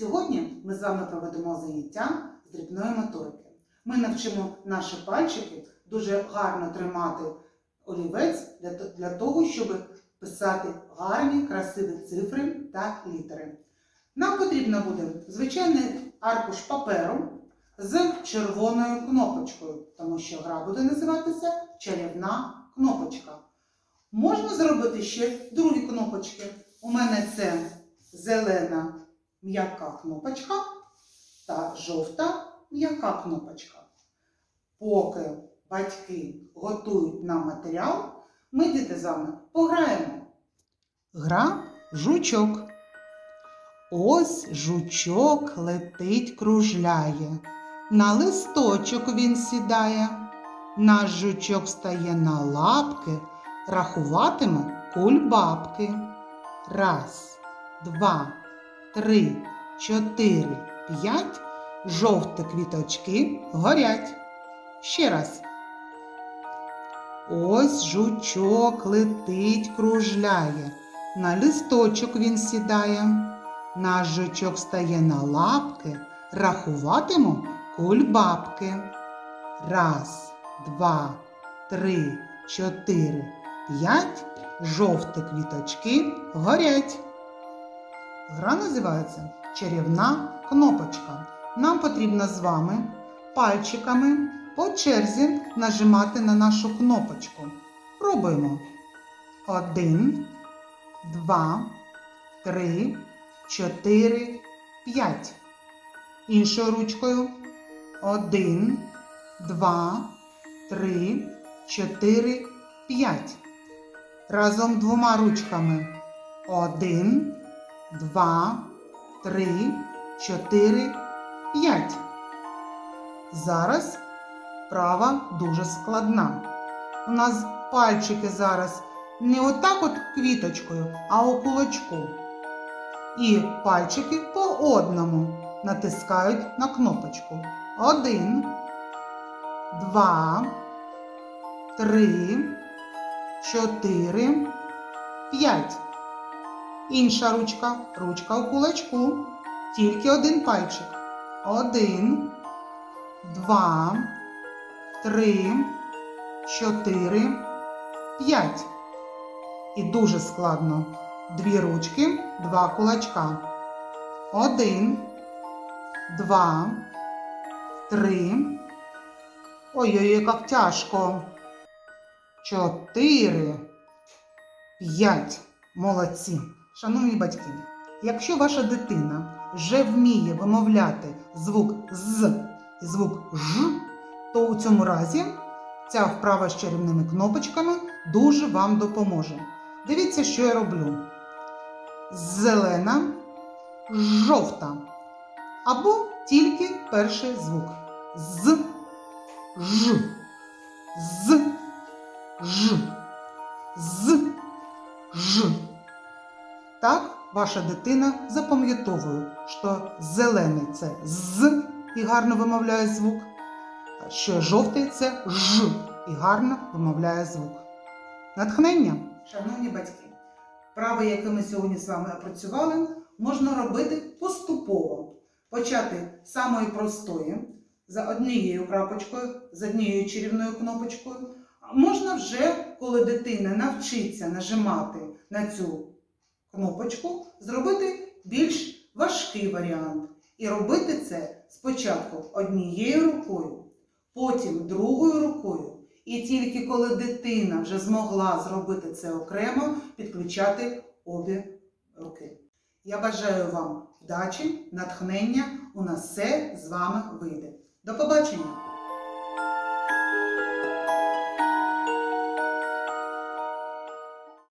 Сьогодні ми з вами проведемо заняття з дрібної моторики. Ми навчимо наші пальчики дуже гарно тримати олівець для, того, щоб писати гарні, красиві цифри та літери. Нам потрібно буде звичайний аркуш паперу з червоною кнопочкою, тому що гра буде називатися чарівна кнопочка. Можна зробити ще другі кнопочки. У мене це зелена м'яка кнопочка та жовта м'яка кнопочка. Поки батьки готують нам матеріал, ми діти з вами пограємо. Гра жучок. Ось жучок летить, кружляє. На листочок він сідає. Наш жучок стає на лапки, рахуватиме кульбабки. Раз, два, три, чотири, п'ять. Жовті квіточки горять. Ще раз. Ось жучок летить, кружляє. На листочок він сідає. Наш жучок стає на лапки, рахуватиму кульбабки. Раз, два, три, чотири, п'ять. Жовті квіточки горять. Гра називається Чарівна кнопочка. Нам потрібно з вами пальчиками по черзі нажимати на нашу кнопочку. Пробуємо. Один, два, три, чотири, п'ять. Іншою ручкою. Один, два, три, чотири, п'ять. Разом двома ручками. Один, два, три, чотири, п'ять. Зараз права дуже складна. У нас пальчики зараз не отак от квіточкою, а у кулачку. І пальчики по одному натискають на кнопочку. Один, два, три, чотири, п'ять. Інша ручка, ручка у кулачку. Тільки один пальчик. Один, два, три, чотири, п'ять. І дуже складно. Дві ручки, два кулачка. Один, два, три. Ой-ой, як тяжко. Чотири, п'ять. Молодці. Шановні батьки, якщо ваша дитина вже вміє вимовляти звук з і звук ж, то у цьому разі ця вправа з чарівними кнопочками дуже вам допоможе. Дивіться, що я роблю. Зелена, жовта. Або тільки перший звук. З, ж, з, ж, з, ж. Ваша дитина запам'ятовує, що зелений це з і гарно вимовляє звук, а що жовтий це ж і гарно вимовляє звук. Натхнення, шановні батьки, вправи, які ми сьогодні з вами опрацювали, можна робити поступово. Почати з самої простої, за однією крапочкою, з однією чарівною кнопочкою. Можна вже, коли дитина навчиться нажимати на цю кнопочку, зробити більш важкий варіант. І робити це спочатку однією рукою, потім другою рукою. І тільки коли дитина вже змогла зробити це окремо, підключати обі руки. Я бажаю вам вдачі, натхнення. У нас все з вами вийде. До побачення!